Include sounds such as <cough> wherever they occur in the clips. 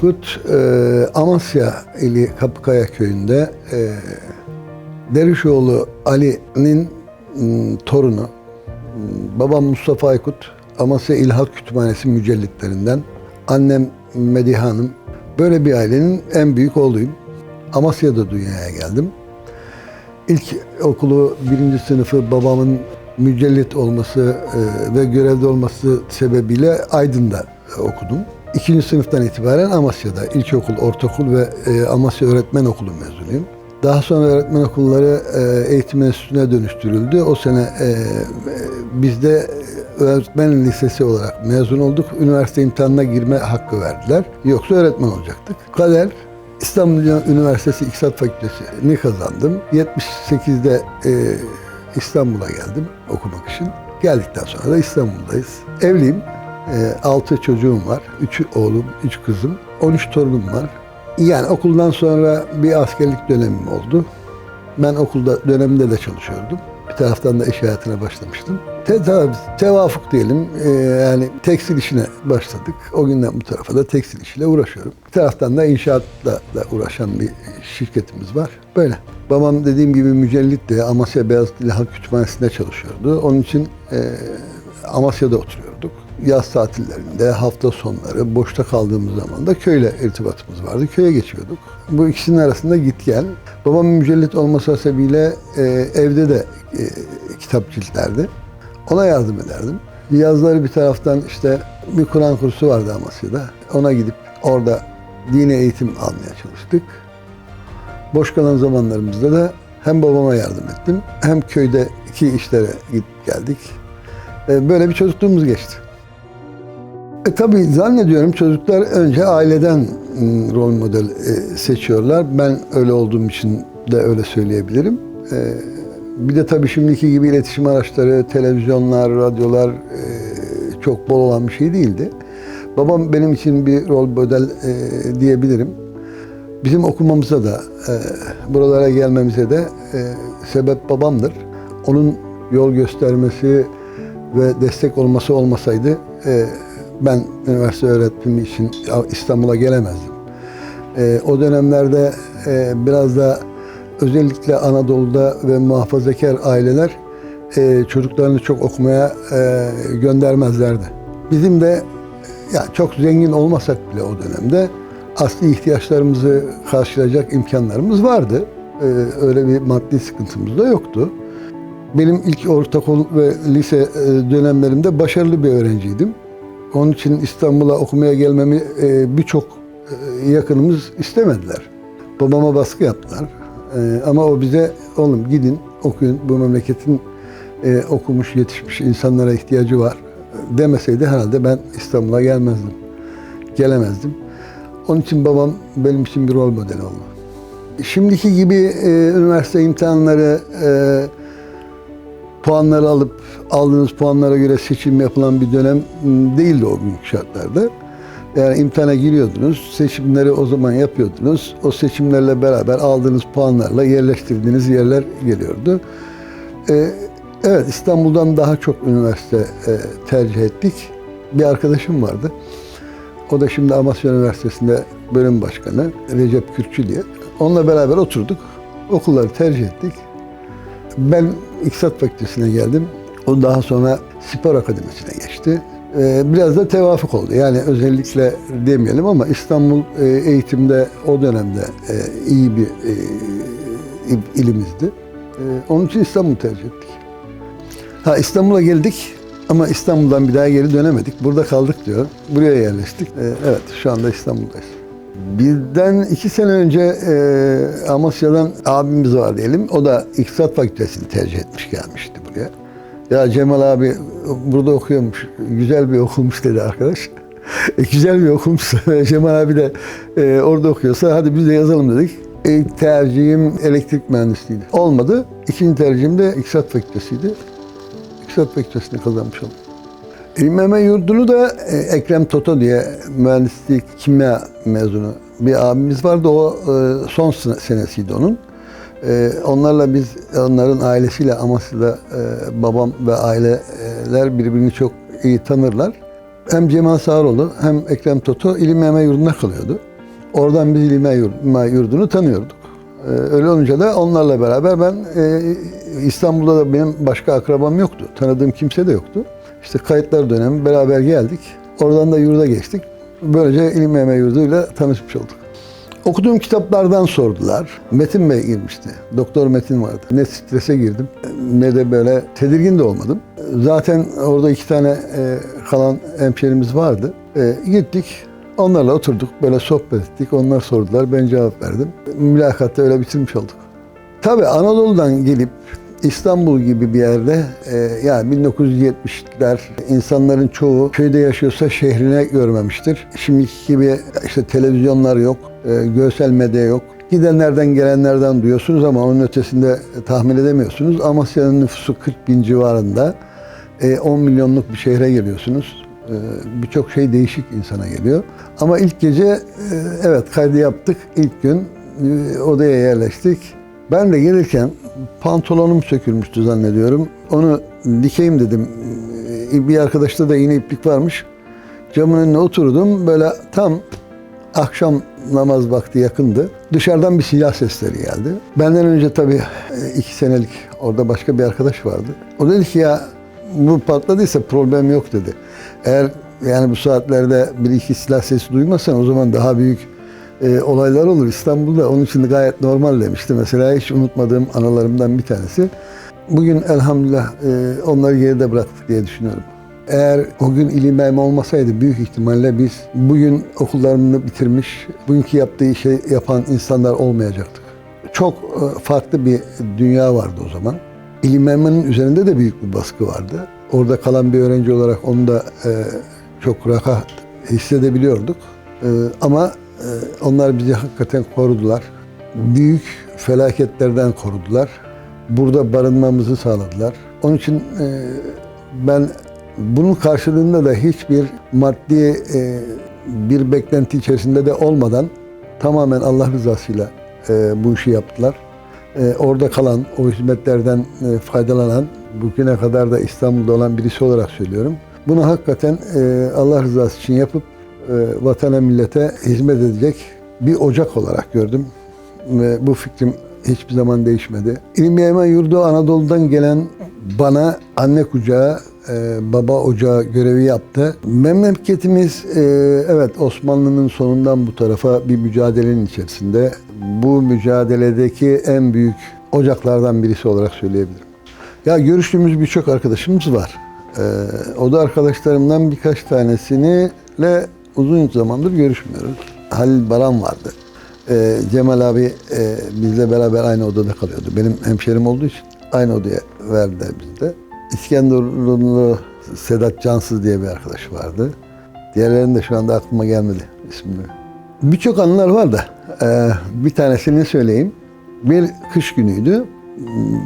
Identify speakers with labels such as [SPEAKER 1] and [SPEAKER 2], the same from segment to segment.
[SPEAKER 1] Aykut e, Amasya ili Kapıkaya köyünde e, Dervişoğlu Ali'nin torunu. Babam Mustafa Aykut Amasya İlhat Kütüphanesi mücellitlerinden. Annem Medihe Hanım. Böyle bir ailenin en büyük oğluyum. Amasya'da dünyaya geldim. İlk okulu birinci sınıfı babamın mücellit olması e, ve görevde olması sebebiyle Aydın'da e, okudum. İkinci sınıftan itibaren Amasya'da ilkokul, ortaokul ve e, Amasya Öğretmen Okulu mezunuyum. Daha sonra öğretmen okulları e, eğitim enstitüsüne dönüştürüldü. O sene e, e, bizde öğretmen lisesi olarak mezun olduk. Üniversite imtihanına girme hakkı verdiler. Yoksa öğretmen olacaktık. Kader İstanbul Üniversitesi İktisat Fakültesini kazandım. 78'de e, İstanbul'a geldim okumak için. Geldikten sonra da İstanbul'dayız. Evliyim. E, 6 çocuğum var. 3 oğlum, 3 kızım. 13 torunum var. Yani okuldan sonra bir askerlik dönemim oldu. Ben okulda döneminde de çalışıyordum. Bir taraftan da iş hayatına başlamıştım. Te, tevafuk diyelim. Ee, yani tekstil işine başladık. O günden bu tarafa da tekstil işiyle uğraşıyorum. Bir taraftan da inşaatla da uğraşan bir şirketimiz var. Böyle. Babam dediğim gibi mücellitti. Amasya Beyazıt Halk Kütüphanesi'nde çalışıyordu. Onun için e, Amasya'da oturuyorduk. Yaz tatillerinde, hafta sonları, boşta kaldığımız zaman da köyle irtibatımız vardı. Köye geçiyorduk. Bu ikisinin arasında git gel. Babam mücellit olması sebebiyle e, evde de e, kitap ciltlerdi. Ona yardım ederdim. Yazları bir taraftan işte bir Kur'an kursu vardı Amasya'da. Ona gidip orada dini eğitim almaya çalıştık. Boş kalan zamanlarımızda da hem babama yardım ettim hem köydeki işlere gidip geldik. E, Böyle bir çocukluğumuz geçti. E, tabii zannediyorum çocuklar önce aileden m, rol model e, seçiyorlar. Ben öyle olduğum için de öyle söyleyebilirim. E, bir de tabii şimdiki gibi iletişim araçları, televizyonlar, radyolar e, çok bol olan bir şey değildi. Babam benim için bir rol model diyebilirim. Bizim okumamıza da, buralara gelmemize de sebep babamdır. Onun yol göstermesi ve destek olması olmasaydı ben üniversite öğretimi için İstanbul'a gelemezdim. E, o dönemlerde e, biraz da özellikle Anadolu'da ve muhafazakar aileler e, çocuklarını çok okumaya e, göndermezlerdi. Bizim de ya çok zengin olmasak bile o dönemde asli ihtiyaçlarımızı karşılayacak imkanlarımız vardı. E, öyle bir maddi sıkıntımız da yoktu. Benim ilk ortaokul ve lise e, dönemlerimde başarılı bir öğrenciydim. Onun için İstanbul'a okumaya gelmemi e, birçok e, yakınımız istemediler. Babama baskı yaptılar. E, ama o bize oğlum gidin okuyun bu memleketin okumuş yetişmiş insanlara ihtiyacı var demeseydi herhalde ben İstanbul'a gelmezdim. Gelemezdim. Onun için babam benim için bir rol model oldu. Şimdiki gibi e, üniversite imtihanları e, puanları alıp aldığınız puanlara göre seçim yapılan bir dönem m, değildi o günkü şartlarda. Yani imtihana giriyordunuz, seçimleri o zaman yapıyordunuz. O seçimlerle beraber aldığınız puanlarla yerleştirdiğiniz yerler geliyordu. Ee, evet, İstanbul'dan daha çok üniversite e, tercih ettik. Bir arkadaşım vardı. O da şimdi Amasya Üniversitesi'nde bölüm başkanı Recep Kürkçü diye. Onunla beraber oturduk. Okulları tercih ettik. Ben İktisat Fakültesi'ne geldim. O daha sonra Spor Akademisi'ne geçti. Ee, Biraz da tevafuk oldu. Yani özellikle demeyelim ama İstanbul e, eğitimde o dönemde e, iyi bir e, il- ilimizdi. Onun için İstanbul'u tercih ettik. Ha İstanbul'a geldik ama İstanbul'dan bir daha geri dönemedik. Burada kaldık diyor. Buraya yerleştik. Evet şu anda İstanbul'dayız. Bizden iki sene önce e, Amasya'dan abimiz var diyelim. O da İktisat Fakültesini tercih etmiş gelmişti buraya. Ya Cemal abi burada okuyormuş. Güzel bir okulmuş dedi arkadaş. E, <laughs> güzel bir okulmuş. <laughs> Cemal abi de e, orada okuyorsa hadi biz de yazalım dedik. İlk tercihim elektrik mühendisliğiydi. Olmadı. İkinci tercihim de İktisat Fakültesiydi. İktisat Fakültesini kazanmış oldum. İMM yurdunu da e, Ekrem Toto diye mühendislik kimya mezunu bir abimiz vardı. O e, son sene- senesiydi onun. E, Onlarla biz, onların ailesiyle Amasya'da babam ve aileler birbirini çok iyi tanırlar. hem Cemal Sağaroğlu hem Ekrem Toto İlim Yeme Yurdu'nda kalıyordu. Oradan biz İlim Yeme Yurdu'nu tanıyorduk. Öyle olunca da onlarla beraber ben İstanbul'da da benim başka akrabam yoktu. Tanıdığım kimse de yoktu. İşte kayıtlar dönemi beraber geldik. Oradan da yurda geçtik. Böylece İlim Yeme Yurdu'yla tanışmış olduk. Okuduğum kitaplardan sordular. Metin Bey girmişti. Doktor Metin vardı. Ne strese girdim ne de böyle tedirgin de olmadım. Zaten orada iki tane e, kalan hemşerimiz vardı. E, gittik. Onlarla oturduk. Böyle sohbet ettik. Onlar sordular. Ben cevap verdim. Mülakatta öyle bitirmiş olduk. Tabii Anadolu'dan gelip İstanbul gibi bir yerde e, yani 1970'ler insanların çoğu köyde yaşıyorsa şehrine görmemiştir. Şimdiki gibi işte televizyonlar yok, e, görsel medya yok. Gidenlerden gelenlerden duyuyorsunuz ama onun ötesinde tahmin edemiyorsunuz. Amasya'nın nüfusu 40 bin civarında. E, 10 milyonluk bir şehre geliyorsunuz. E, Birçok şey değişik insana geliyor. Ama ilk gece e, evet kaydı yaptık. İlk gün e, odaya yerleştik. Ben de gelirken pantolonum sökülmüştü zannediyorum. Onu dikeyim dedim. E, Bir arkadaşta da yine iplik varmış. Camın önüne oturdum. Böyle tam akşam namaz vakti yakındı. Dışarıdan bir silah sesleri geldi. Benden önce tabii e, iki senelik orada başka bir arkadaş vardı. O dedi ki ya bu patladıysa problem yok dedi. Eğer yani bu saatlerde bir iki silah sesi duymazsan o zaman daha büyük e, olaylar olur İstanbul'da. Onun için de gayet normal demişti. Mesela hiç unutmadığım anılarımdan bir tanesi. Bugün elhamdülillah e, onları geride bıraktık diye düşünüyorum. Eğer o gün ilim ilmi olmasaydı büyük ihtimalle biz bugün okullarını bitirmiş, bugünkü yaptığı işi yapan insanlar olmayacaktık. Çok e, farklı bir dünya vardı o zaman. İlim ilminin üzerinde de büyük bir baskı vardı. Orada kalan bir öğrenci olarak onu da e, çok rahat hissedebiliyorduk. E, ama onlar bizi hakikaten korudular. Büyük felaketlerden korudular. Burada barınmamızı sağladılar. Onun için e, ben bunun karşılığında da hiçbir maddi e, bir beklenti içerisinde de olmadan tamamen Allah rızasıyla e, bu işi yaptılar. Orada kalan, o hizmetlerden faydalanan, bugüne kadar da İstanbul'da olan birisi olarak söylüyorum. Bunu hakikaten Allah rızası için yapıp vatana millete hizmet edecek bir ocak olarak gördüm. Ve bu fikrim hiçbir zaman değişmedi. İlmi Emen Yurdu Anadolu'dan gelen bana anne kucağı, e, baba ocağı görevi yaptı. Memleketimiz e, evet Osmanlı'nın sonundan bu tarafa bir mücadelenin içerisinde. Bu mücadeledeki en büyük ocaklardan birisi olarak söyleyebilirim. Ya görüştüğümüz birçok arkadaşımız var. E, o da arkadaşlarımdan birkaç tanesiyle uzun zamandır görüşmüyoruz. Halil Baran vardı. Ee, Cemal abi e, bizle beraber aynı odada kalıyordu. Benim hemşerim olduğu için aynı odaya verdiler bizde. İskenderunlu Sedat Cansız diye bir arkadaş vardı. Diğerlerinin de şu anda aklıma gelmedi isimleri. Birçok anılar var da e, bir tanesini söyleyeyim. Bir kış günüydü.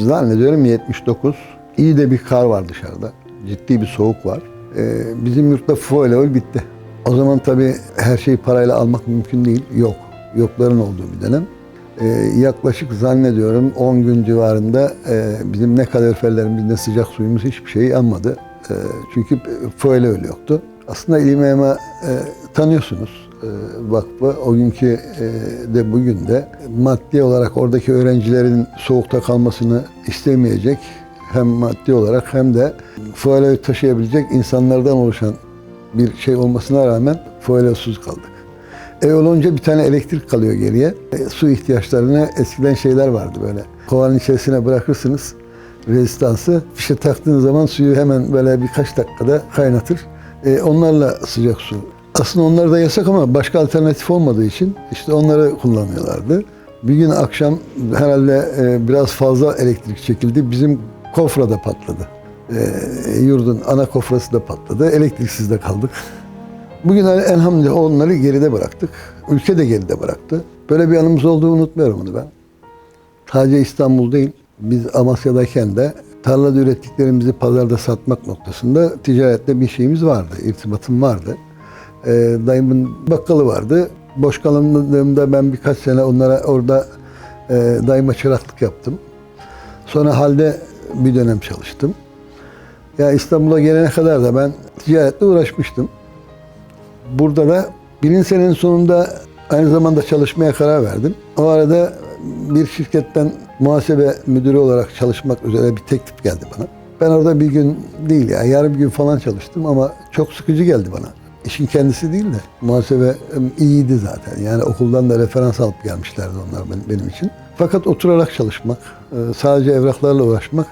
[SPEAKER 1] Zannediyorum 79. İyi de bir kar var dışarıda. Ciddi bir soğuk var. E, bizim yurtta fuel bitti. O zaman tabii her şeyi parayla almak mümkün değil. Yok. Yokların olduğu bir dönem. Ee, yaklaşık zannediyorum 10 gün civarında e, bizim ne kaloriferlerimiz ne sıcak suyumuz hiçbir şey yanmadı. E, çünkü fuel öyle yoktu. Aslında Ema e, tanıyorsunuz e, vakfı. O günkü e, de bugün de maddi olarak oradaki öğrencilerin soğukta kalmasını istemeyecek hem maddi olarak hem de fuel taşıyabilecek insanlardan oluşan bir şey olmasına rağmen fuelosuz kaldık. Ev olunca bir tane elektrik kalıyor geriye. E, su ihtiyaçlarına eskiden şeyler vardı böyle. Kovanın içerisine bırakırsınız rezistansı. Fişe taktığınız zaman suyu hemen böyle birkaç dakikada kaynatır. E, onlarla sıcak su. Aslında onlar da yasak ama başka alternatif olmadığı için işte onları kullanıyorlardı. Bir gün akşam herhalde e, biraz fazla elektrik çekildi. Bizim kofra da patladı. E, yurdun ana kofrası da patladı. Elektriksiz de kaldık. Bugün elhamdülillah onları geride bıraktık. Ülke de geride bıraktı. Böyle bir anımız olduğunu unutmuyorum onu ben. Sadece İstanbul değil, biz Amasya'dayken de tarlada ürettiklerimizi pazarda satmak noktasında ticarette bir şeyimiz vardı, irtibatım vardı. Ee, dayımın bakkalı vardı. Boş kalandığımda ben birkaç sene onlara orada e, dayıma çıraklık yaptım. Sonra halde bir dönem çalıştım. Ya İstanbul'a gelene kadar da ben ticaretle uğraşmıştım. Burada da birinci senenin sonunda aynı zamanda çalışmaya karar verdim. O arada bir şirketten muhasebe müdürü olarak çalışmak üzere bir teklif geldi bana. Ben orada bir gün değil ya yarım gün falan çalıştım ama çok sıkıcı geldi bana. İşin kendisi değil de muhasebe iyiydi zaten. Yani okuldan da referans alıp gelmişlerdi onlar benim, benim için. Fakat oturarak çalışmak, e, sadece evraklarla uğraşmak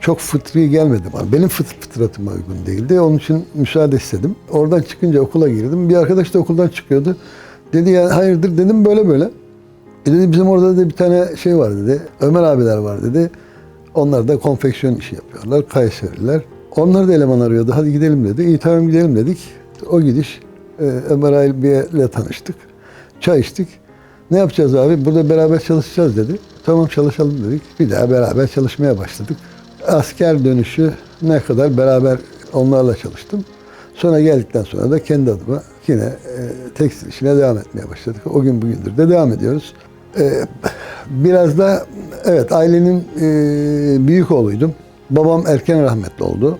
[SPEAKER 1] çok fıtri gelmedi bana. Benim fıt fıtratıma uygun değildi. Onun için müsaade istedim. Oradan çıkınca okula girdim. Bir arkadaş da okuldan çıkıyordu. Dedi ya hayırdır dedim böyle böyle. E dedi bizim orada da bir tane şey var dedi. Ömer abiler var dedi. Onlar da konfeksiyon işi yapıyorlar. Kayseriler. Onlar da eleman arıyordu. Hadi gidelim dedi. İyi tamam gidelim dedik. O gidiş e, Ömer abiyle tanıştık. Çay içtik. Ne yapacağız abi? Burada beraber çalışacağız dedi. Tamam çalışalım dedik. Bir daha beraber çalışmaya başladık. Asker dönüşü ne kadar beraber onlarla çalıştım. Sonra geldikten sonra da kendi adıma yine e, tekstil işine devam etmeye başladık. O gün bugündür de devam ediyoruz. E, biraz da evet ailenin e, büyük oğluydum. Babam erken rahmetli oldu.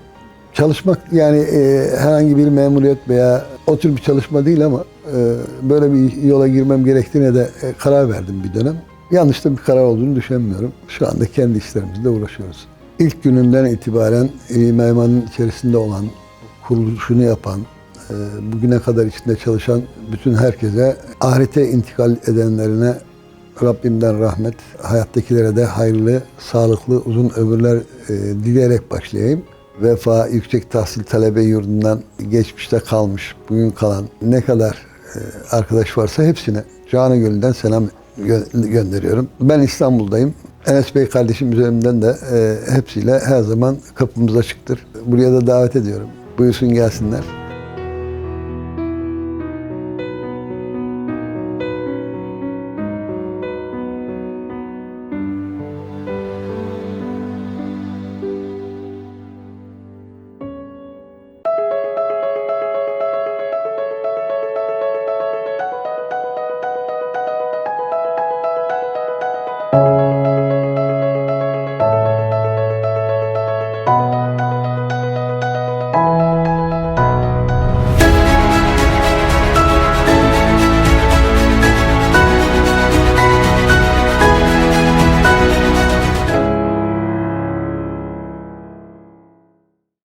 [SPEAKER 1] Çalışmak yani e, herhangi bir memuriyet veya o tür bir çalışma değil ama e, böyle bir yola girmem gerektiğine de e, karar verdim bir dönem. Yanlış da bir karar olduğunu düşünmüyorum. Şu anda kendi işlerimizle uğraşıyoruz. İlk gününden itibaren e, Meyman'ın içerisinde olan, kuruluşunu yapan, e, bugüne kadar içinde çalışan bütün herkese, ahirete intikal edenlerine Rabbimden rahmet, hayattakilere de hayırlı, sağlıklı, uzun ömürler e, dileyerek başlayayım. Vefa Yüksek Tahsil Talebe Yurdu'ndan geçmişte kalmış, bugün kalan ne kadar arkadaş varsa hepsine canı gönülden selam gö- gönderiyorum. Ben İstanbul'dayım. Enes Bey kardeşim üzerinden de e, hepsiyle her zaman kapımız açıktır. Buraya da davet ediyorum. Buyursun gelsinler.